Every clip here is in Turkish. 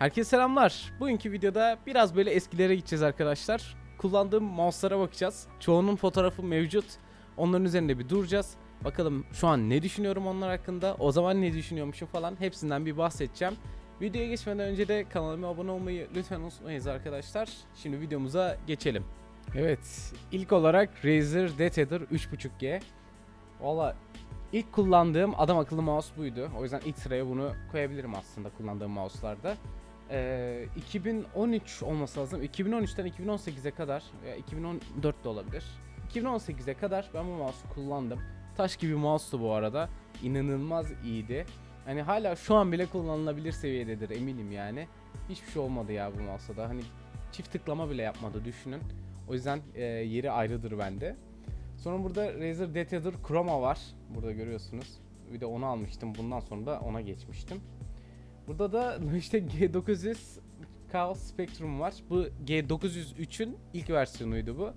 Herkese selamlar. Bugünkü videoda biraz böyle eskilere gideceğiz arkadaşlar. Kullandığım mouse'lara bakacağız. Çoğunun fotoğrafı mevcut. Onların üzerinde bir duracağız. Bakalım şu an ne düşünüyorum onlar hakkında. O zaman ne düşünüyormuşum falan. Hepsinden bir bahsedeceğim. Videoya geçmeden önce de kanalıma abone olmayı lütfen unutmayınız arkadaşlar. Şimdi videomuza geçelim. Evet, ilk olarak Razer DT'dir 3.5G. Valla ilk kullandığım adam akıllı mouse buydu. O yüzden ilk sıraya bunu koyabilirim aslında kullandığım mouse'larda. Ee, 2013 olması lazım. 2013'ten 2018'e kadar veya 2014 de olabilir. 2018'e kadar ben bu mouse'u kullandım. Taş gibi mouse'tu bu arada. İnanılmaz iyiydi. Hani hala şu an bile kullanılabilir seviyededir eminim yani. Hiçbir şey olmadı ya bu mouse'da da. Hani çift tıklama bile yapmadı düşünün. O yüzden e, yeri ayrıdır bende. Sonra burada Razer Detail'dır Chroma var. Burada görüyorsunuz. Bir de onu almıştım. Bundan sonra da ona geçmiştim. Burada da işte G900 Chaos Spectrum var. Bu G903'ün ilk versiyonuydu bu.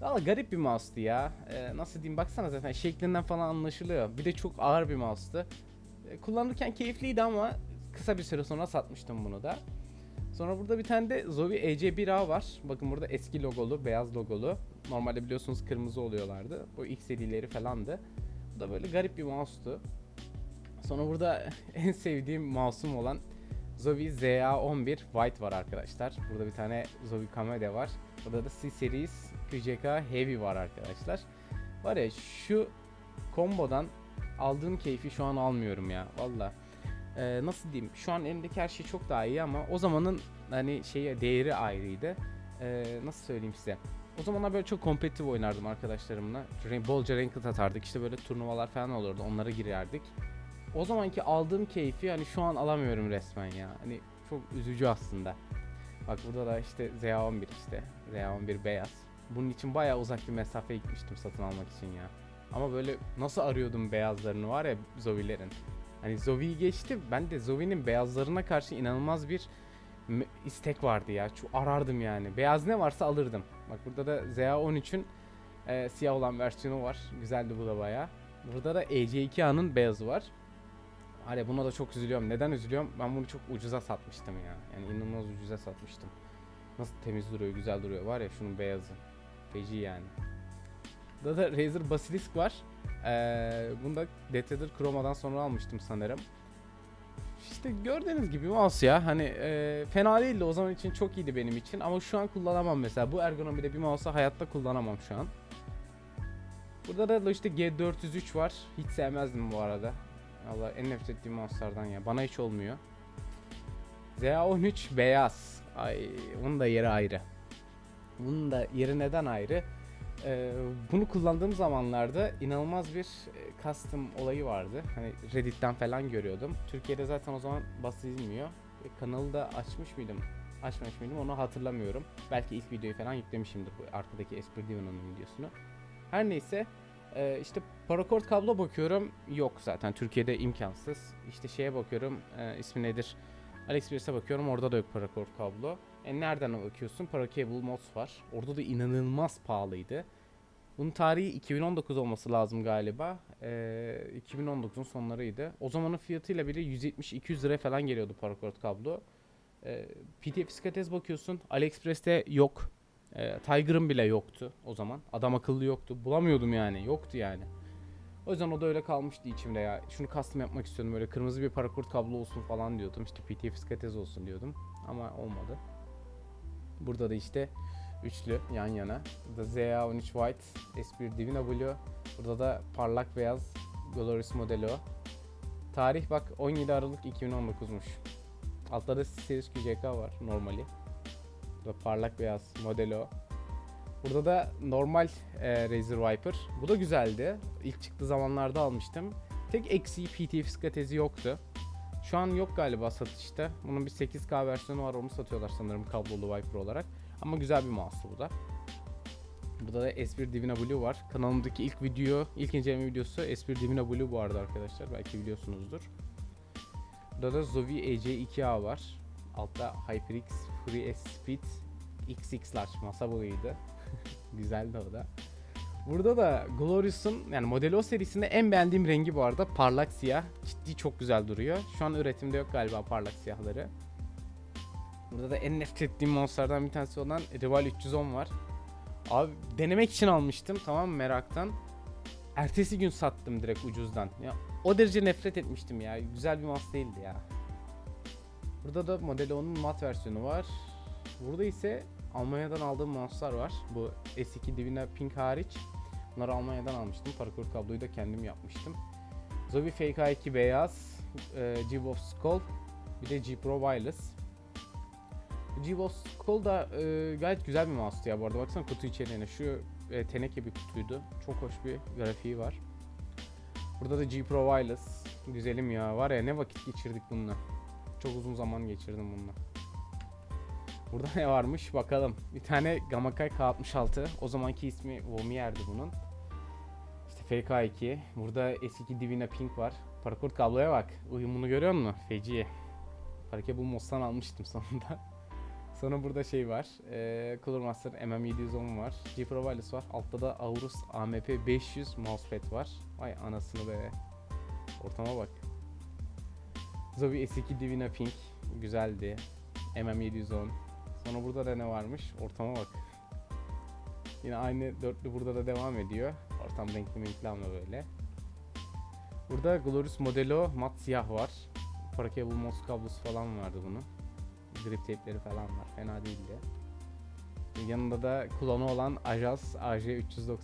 Valla garip bir mouse'tu ya. Ee, nasıl diyeyim baksana zaten şeklinden falan anlaşılıyor. Bir de çok ağır bir mouse'tu. Ee, kullanırken keyifliydi ama kısa bir süre sonra satmıştım bunu da. Sonra burada bir tane de Zowie EC1A var. Bakın burada eski logolu, beyaz logolu. Normalde biliyorsunuz kırmızı oluyorlardı. Bu ilk serileri falandı. Bu da böyle garip bir mouse'tu. Sonra burada en sevdiğim mouse'um olan Zowie ZA11 White var arkadaşlar. Burada bir tane Zowie Kamede var. Burada da C-Series QCK Heavy var arkadaşlar. Var ya şu kombodan aldığım keyfi şu an almıyorum ya. Valla. Ee, nasıl diyeyim? Şu an elimdeki her şey çok daha iyi ama o zamanın hani şeye değeri ayrıydı. Ee, nasıl söyleyeyim size? O zamanlar böyle çok kompetitif oynardım arkadaşlarımla. Bolca ranked atardık. İşte böyle turnuvalar falan olurdu. Onlara girerdik. O zamanki aldığım keyfi hani şu an alamıyorum resmen ya. Hani çok üzücü aslında. Bak burada da işte ZA11 işte. ZA11 beyaz. Bunun için bayağı uzak bir mesafe gitmiştim satın almak için ya. Ama böyle nasıl arıyordum beyazlarını var ya Zovi'lerin. Hani Zovi'yi geçti. Ben de Zovi'nin beyazlarına karşı inanılmaz bir istek vardı ya. Çok arardım yani. Beyaz ne varsa alırdım. Bak burada da ZA13'ün e, siyah olan versiyonu var. Güzeldi bu da bayağı. Burada da EC2A'nın beyazı var. Hani buna da çok üzülüyorum. Neden üzülüyorum? Ben bunu çok ucuza satmıştım ya. Yani inanılmaz ucuza satmıştım. Nasıl temiz duruyor, güzel duruyor. Var ya şunun beyazı. Feci yani. Burada da Razer Basilisk var. Ee, bunu da Detail'dır Chroma'dan sonra almıştım sanırım. İşte gördüğünüz gibi mouse ya. Hani e, fena değildi o zaman için çok iyiydi benim için. Ama şu an kullanamam mesela. Bu ergonomide bir mouse'u hayatta kullanamam şu an. Burada da Logitech G403 var. Hiç sevmezdim bu arada. Allah en nefret ettiğim mouse'lardan ya. Bana hiç olmuyor. ZA13 beyaz. Ay bunun da yeri ayrı. Bunun da yeri neden ayrı? Ee, bunu kullandığım zamanlarda inanılmaz bir e, custom olayı vardı. Hani Reddit'ten falan görüyordum. Türkiye'de zaten o zaman basılmıyor. E, kanalı da açmış mıydım? Açmamış mıydım onu hatırlamıyorum. Belki ilk videoyu falan yüklemişimdir bu arkadaki Esprit Divino'nun videosunu. Her neyse ee, işte paracord kablo bakıyorum yok zaten Türkiye'de imkansız. İşte şeye bakıyorum e, ismi nedir? AliExpress'e bakıyorum orada da yok paracord kablo. E nereden bakıyorsun? Paracable Mods var. Orada da inanılmaz pahalıydı. Bunun tarihi 2019 olması lazım galiba. Ee, 2019'un sonlarıydı. O zamanın fiyatıyla bile 170-200 lira falan geliyordu paracord kablo. Ee, PDF iskatez bakıyorsun. AliExpress'te yok. Ee, Tiger'ın bile yoktu o zaman. Adam akıllı yoktu. Bulamıyordum yani. Yoktu yani. O yüzden o da öyle kalmıştı içimde ya. Şunu custom yapmak istiyordum. Böyle kırmızı bir paracord kablo olsun falan diyordum. İşte PTF iskatez olsun diyordum. Ama olmadı. Burada da işte üçlü yan yana. Burada ZA13 White, S1 Divina Blue. Burada da parlak beyaz Glorious Modelo. Tarih bak 17 Aralık 2019'muş. Altta da Series QCK var normali. Burada parlak beyaz Modelo. Burada da normal e, Razer Viper. Bu da güzeldi. İlk çıktığı zamanlarda almıştım. Tek eksiği PTF skatezi yoktu. Şu an yok galiba satışta. Bunun bir 8K versiyonu var. Onu satıyorlar sanırım kablolu Viper olarak. Ama güzel bir mouse bu da. Burada da S1 Divina Blue var. Kanalımdaki ilk video, ilk inceleme videosu S1 Divina Blue bu arada arkadaşlar. Belki biliyorsunuzdur. Burada da Zowie EC2A var. Altta HyperX Free S Speed XX Large masa boyuydu. Güzeldi o da. Burada da Glorious'un yani Modelo serisinde en beğendiğim rengi bu arada parlak siyah. Ciddi çok güzel duruyor. Şu an üretimde yok galiba parlak siyahları. Burada da en nefret ettiğim monsterlardan bir tanesi olan Rival 310 var. Abi denemek için almıştım tamam mı meraktan. Ertesi gün sattım direkt ucuzdan. Ya o derece nefret etmiştim ya. Güzel bir mouse değildi ya. Burada da Model 10'un mat versiyonu var. Burada ise Almanya'dan aldığım mouse'lar var. Bu S2 Divina Pink hariç. Bunları Almanya'dan almıştım. Paracord kabloyu da kendim yapmıştım. Zobi Fake A2 beyaz. E, G-Boss Skull. Bir de G Pro Wireless. G-Boss Skull da e, gayet güzel bir mouse'tu ya bu arada. Baksana kutu içeriğine. Şu e, teneke bir kutuydu. Çok hoş bir grafiği var. Burada da G Pro Wireless. Güzelim ya. Var ya ne vakit geçirdik bununla. Çok uzun zaman geçirdim bununla. Burada ne varmış bakalım. Bir tane Gamakai K66. O zamanki ismi Vomier'di bunun. İşte FK2. Burada S2 Divina Pink var. Paracord kabloya bak. Uyumunu görüyor musun? Feci. Parke bu Moss'tan almıştım sonunda. Sonra burada şey var. Ee, Cooler Master MM710 var. G Pro Wireless var. Altta da Aorus AMP 500 mousepad var. Vay anasını be. Ortama bak. Zobi S2 Divina Pink. Güzeldi. MM710. Sonra burada da ne varmış? Ortama bak. Yine aynı dörtlü burada da devam ediyor. Ortam renkli renkli ama böyle. Burada Glorious Modelo mat siyah var. Paracable mouse kablosu falan vardı bunun. Grip tape'leri falan var. Fena değildi. Yanında da klonu olan Ajas AJ390.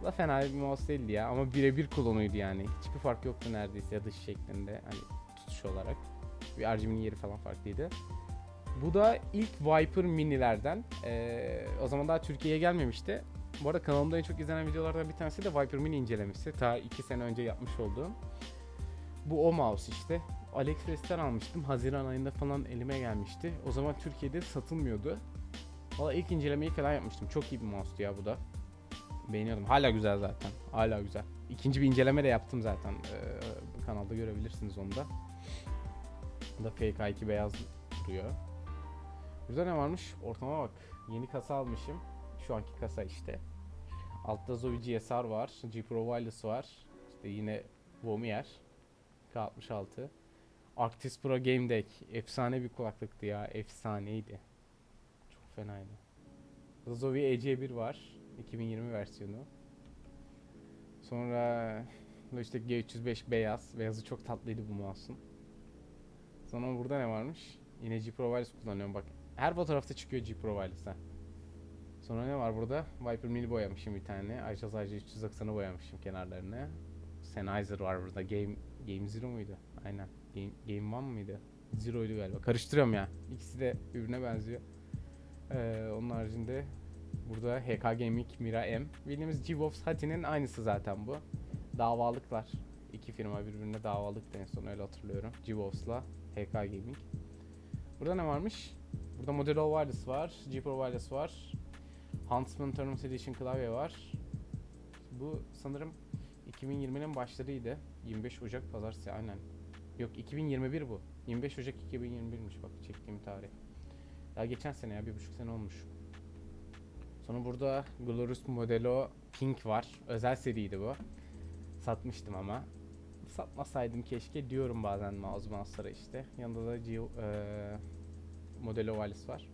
Bu da fena bir mouse değildi ya ama birebir klonuydu yani. Hiçbir fark yoktu neredeyse dış şeklinde hani olarak. Bir RGB'nin yeri falan farklıydı. Bu da ilk Viper minilerden. Ee, o zaman daha Türkiye'ye gelmemişti. Bu arada kanalımda en çok izlenen videolardan bir tanesi de Viper mini incelemesi. Ta 2 sene önce yapmış olduğum. Bu o mouse işte. AliExpress'ten almıştım. Haziran ayında falan elime gelmişti. O zaman Türkiye'de satılmıyordu. Valla ilk incelemeyi falan yapmıştım. Çok iyi bir mouse'tu ya bu da. Beğeniyordum. Hala güzel zaten. Hala güzel. İkinci bir inceleme de yaptım zaten. Ee, bu kanalda görebilirsiniz onu da. Da FK2 beyaz duruyor. Burada ne varmış? Ortama bak. Yeni kasa almışım. Şu anki kasa işte. Altta Zoe GSR var. G Pro Wireless var. İşte yine Vomier. K66. Arctis Pro Game Deck. Efsane bir kulaklıktı ya. Efsaneydi. Çok fenaydı. Zoe EC1 var. 2020 versiyonu. Sonra Logitech G305 beyaz. Beyazı çok tatlıydı bu mouse'un. Sonra burada ne varmış? Yine G Pro Wireless kullanıyorum bak. Her fotoğrafta çıkıyor G Pro Wireless'ten. Sonra ne var burada? Viper Mini boyamışım bir tane. Ayşaz Ayşe 390'ı boyamışım kenarlarını. Sennheiser var burada. Game Game Zero muydu? Aynen. Game, Game One mıydı? Zero'ydu galiba. Karıştırıyorum ya. İkisi de birbirine benziyor. Ee, onun haricinde burada HK Gaming Mira M. Bildiğimiz G-Box Hati'nin aynısı zaten bu. Davalıklar. İki firma birbirine davalıktı en son öyle hatırlıyorum. G-Box'la HK Gaming. Burada ne varmış? Burada Modelo Wireless var. Pro Wireless var. Huntsman Tournament Edition klavye var. Bu sanırım 2020'nin başlarıydı. 25 Ocak pazartesi aynen. Yok 2021 bu. 25 Ocak 2021'miş bak çektiğim tarih. Daha geçen sene ya bir buçuk sene olmuş. Sonra burada Glorious Modelo Pink var. Özel seriydi bu. Satmıştım ama. Satmasaydım keşke diyorum bazen mouse mouse'lara işte. Yanında da G eee Modelo Wireless var.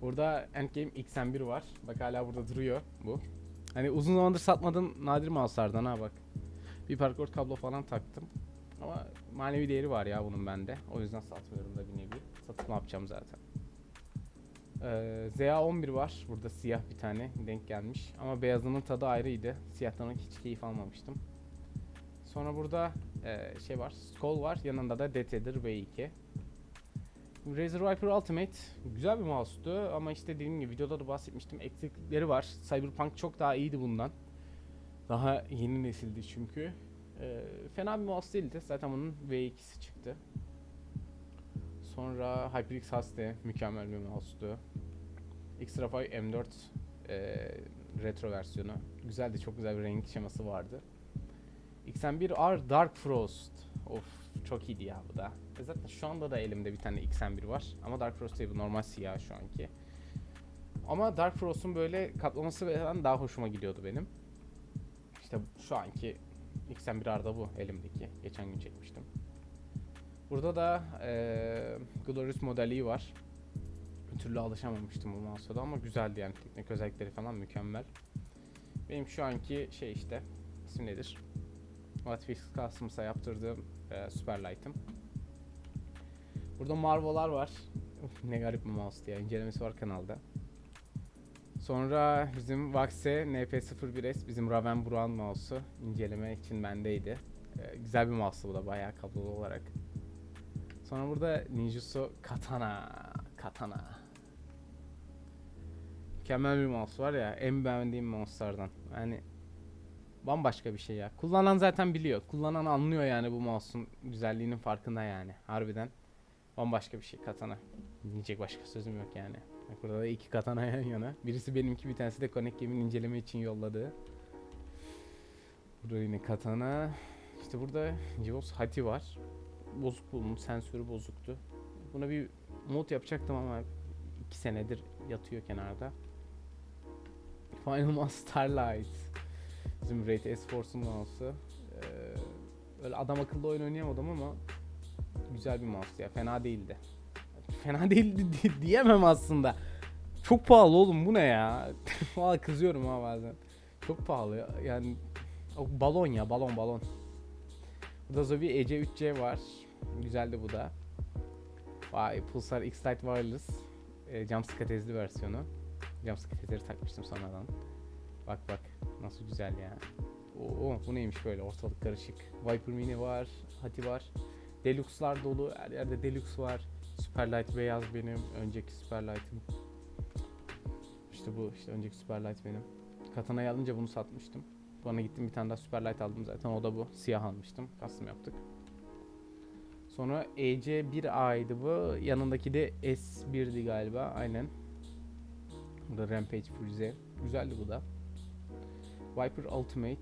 Burada Endgame XM1 var. Bak hala burada duruyor bu. Hani uzun zamandır satmadığım nadir mouse'lardan ha bak. Bir paracord kablo falan taktım. Ama manevi değeri var ya bunun bende. O yüzden satmıyorum da bir nevi. Satıp ne yapacağım zaten. Ee, ZA11 var. Burada siyah bir tane denk gelmiş. Ama beyazının tadı ayrıydı. Siyahtan hiç keyif almamıştım. Sonra burada e, şey var. Skull var. Yanında da DT'dir V2. Razer Viper Ultimate güzel bir mouse'tu ama işte dediğim gibi videoda da bahsetmiştim eksiklikleri var. Cyberpunk çok daha iyiydi bundan. Daha yeni nesildi çünkü. Ee, fena bir mouse değildi. Zaten bunun V2'si çıktı. Sonra HyperX Haste mükemmel bir mouse'tu. X-Trafy M4 e, retro versiyonu. Güzeldi, çok güzel bir renk şeması vardı. XM1R Dark Frost. Of çok iyiydi ya bu da. E zaten şu anda da elimde bir tane XM1 var. Ama Dark Frost değil bu normal siyah şu anki. Ama Dark Frost'un böyle kaplaması falan daha hoşuma gidiyordu benim. İşte şu anki XM1R'da bu elimdeki. Geçen gün çekmiştim. Burada da eee Glorious modeli var. Bir türlü alışamamıştım bu mouse'a ama güzeldi yani teknik özellikleri falan mükemmel. Benim şu anki şey işte ismi nedir? Whatfix Customs'a yaptırdığım eee Superlight'ım. Burada Marvo'lar var. Uf, ne garip bir mouse ya. İncelemesi var kanalda. Sonra bizim Vaxe NP01S bizim Raven Buran mouse'u inceleme için bendeydi. Ee, güzel bir mouse bu da bayağı kablolu olarak. Sonra burada Ninjutsu Katana. Katana. Mükemmel bir mouse var ya en beğendiğim mouse'lardan. Yani bambaşka bir şey ya. Kullanan zaten biliyor. Kullanan anlıyor yani bu mouse'un güzelliğinin farkında yani. Harbiden bambaşka bir şey katana. Diyecek başka sözüm yok yani. Bak burada da iki katana yan yana. Birisi benimki bir tanesi de Connect Game'in inceleme için yolladığı. Burada yine katana. İşte burada Jivos Hati var. Bozuk buldum. Sensörü bozuktu. Buna bir mod yapacaktım ama iki senedir yatıyor kenarda. Final Mouse Starlight. Bizim Rate S-Force'un mouse'u. Ee, öyle adam akıllı oyun oynayamadım ama güzel bir mouse ya. Fena değildi. Fena değildi di- diyemem aslında. Çok pahalı oğlum bu ne ya? Valla kızıyorum ha bazen. Çok pahalı ya. yani. Balon ya balon balon. Burada Zobi EC3C var. Güzeldi bu da. Vay Pulsar X-Lite Wireless. E, jumpscare tezli versiyonu. Jumpscare tezleri takmıştım sonradan. Bak bak nasıl güzel ya. Oo bu neymiş böyle ortalık karışık. Viper Mini var, Hati var. Deluxe'lar dolu. Her yerde Deluxe var. Superlight beyaz benim. Önceki Superlight'ım. İşte bu işte önceki Superlight benim. Katana'yı alınca bunu satmıştım. Sonra gittim bir tane daha Superlight aldım zaten. O da bu. Siyah almıştım. Custom yaptık. Sonra EC1A'ydı bu. Yanındaki de S1'di galiba. Aynen. Bu da Rampage Freeze. Güzeldi bu da. Viper Ultimate.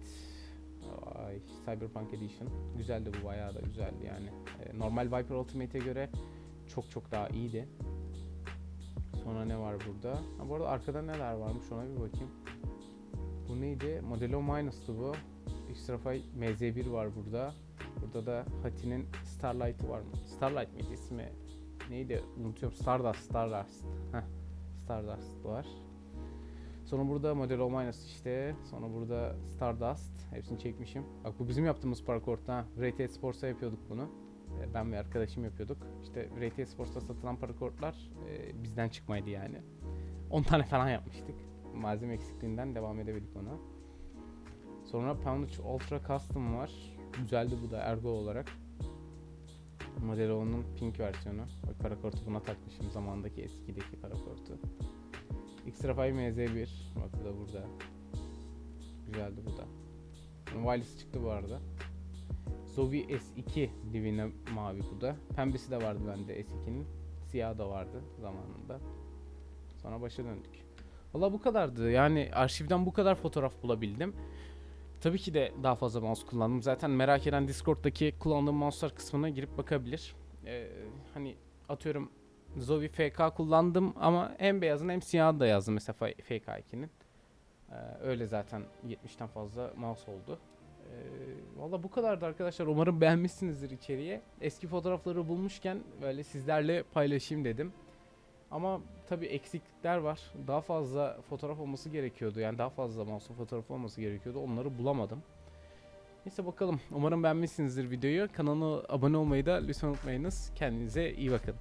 Ay, Cyberpunk Edition. Güzeldi bu bayağı da güzeldi yani. Ee, normal Viper Ultimate'e göre çok çok daha iyiydi. Sonra ne var burada? Ha, bu arada arkada neler varmış ona bir bakayım. Bu neydi? Modelo Minus'tu bu. Xtrafy MZ1 var burada. Burada da Hati'nin Starlight'ı var mı? Starlight mıydı ismi? Neydi? Unutuyorum. Stardust, Stardust. Heh. Stardust var. Sonra burada Modelo Minus işte. Sonra burada Stardust. Hepsini çekmişim. Bak bu bizim yaptığımız ha. RT Sports'a yapıyorduk bunu. Ee, Ben ve arkadaşım yapıyorduk. İşte RT Sports'ta satılan parakortlar e, bizden çıkmaydı yani. 10 tane falan yapmıştık. Malzeme eksikliğinden devam edebildik ona. Sonra Poundage Ultra Custom var. Güzeldi bu da Ergo olarak. Modelo'nun pink versiyonu. Bak parakortu buna takmışım zamandaki eskideki parakortu. Xtrafy MZ1. Bak bu da burada. Güzeldi bu da. Wireless çıktı bu arada. Zovi S2 Divine mavi bu da. Pembesi de vardı bende S2'nin. Siyah da vardı zamanında. Sonra başa döndük. Valla bu kadardı. Yani arşivden bu kadar fotoğraf bulabildim. Tabii ki de daha fazla mouse kullandım. Zaten merak eden Discord'daki kullandığım mouse'lar kısmına girip bakabilir. Ee, hani atıyorum Zovi FK kullandım ama hem beyazını hem siyahını da yazdım mesela FK2'nin. Ee, öyle zaten 70'ten fazla mouse oldu. Ee, Valla bu kadardı arkadaşlar. Umarım beğenmişsinizdir içeriği. Eski fotoğrafları bulmuşken böyle sizlerle paylaşayım dedim. Ama tabii eksiklikler var. Daha fazla fotoğraf olması gerekiyordu. Yani daha fazla mouse fotoğrafı olması gerekiyordu. Onları bulamadım. Neyse bakalım. Umarım beğenmişsinizdir videoyu. Kanala abone olmayı da lütfen unutmayınız. Kendinize iyi bakın.